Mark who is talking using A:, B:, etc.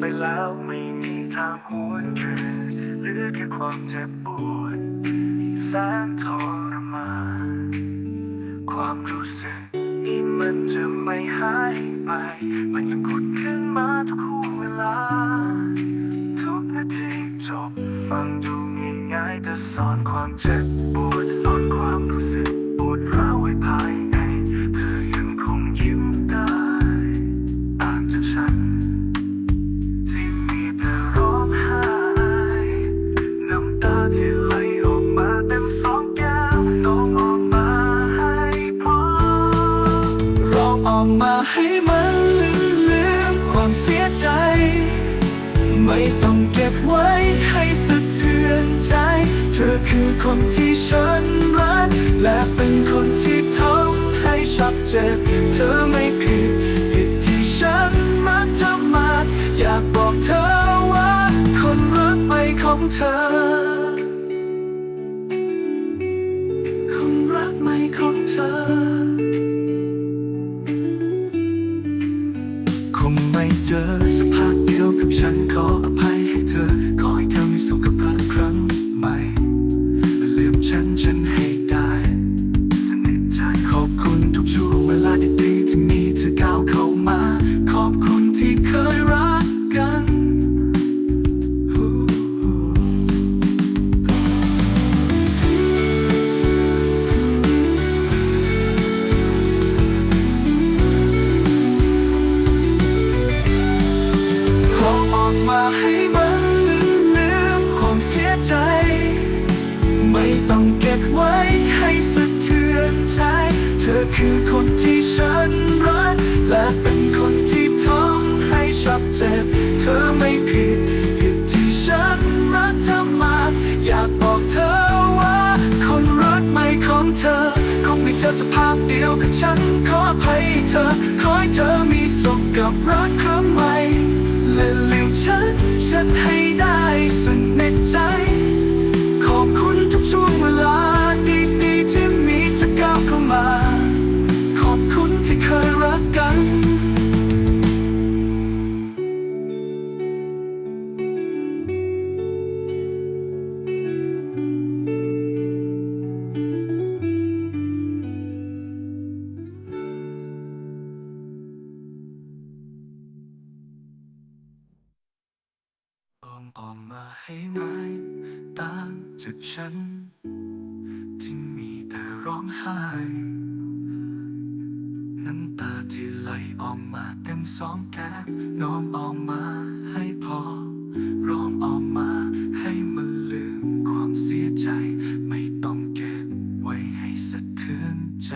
A: ไปแล้วไม่มีทางหวนคืนเหลือแค่ความเจ็บปวดแสนทรมานความรู้สึกนี้มันจะไม่หายไป มันจะขุดขึ้นมาทุกคู่เวลา ทุกนาทีจบฟังดูง่ายๆแต่สอนความเจ็บปวด มาให้มันลืมความเสียใจ ไม่ต้องเก็บไว้ให้สะเทือนใจ เธอคือคนที่ฉันรัก และเป็นคนที่ทำให้ฉับเจ็บเธอไม่ผิดผิดที่ฉันรักเธอมากอยากบอกเธอว่า คนรักไม่ของเธอ จอสักพักเดียวกับฉันขออภัยให้เธอ ขอให้เธอมีสุขภาพครั้งใหม่ลืมฉันฉันให้ เสียใจ ไม่ต้องเก็บไว้ให้สะเทือนใจ เธอคือคนที่ฉันรัก และเป็นคนที่ทำให้ฉับเจ็บ เธอไม่ผิดผิดที่ฉันรักเธอมาก อยากบอกเธอว่า คนรักไม่ของเธอ คงไม่เจอสภาพเดียวกับฉัน ขออภัยเธอ ขอให้เธอมีสุขกับรักครั้งใหม่ ออกมาให้น้อต่างจากฉัน ที่มีแต่ร้องไห้ น้ำตาที่ไหลออกมาเต็มสองแก้มน้อมออกมาให้พอร้องออกมาให้มันลืมความเสียใจ ไม่ต้องเก็บไว้ให้สะเทือนใจ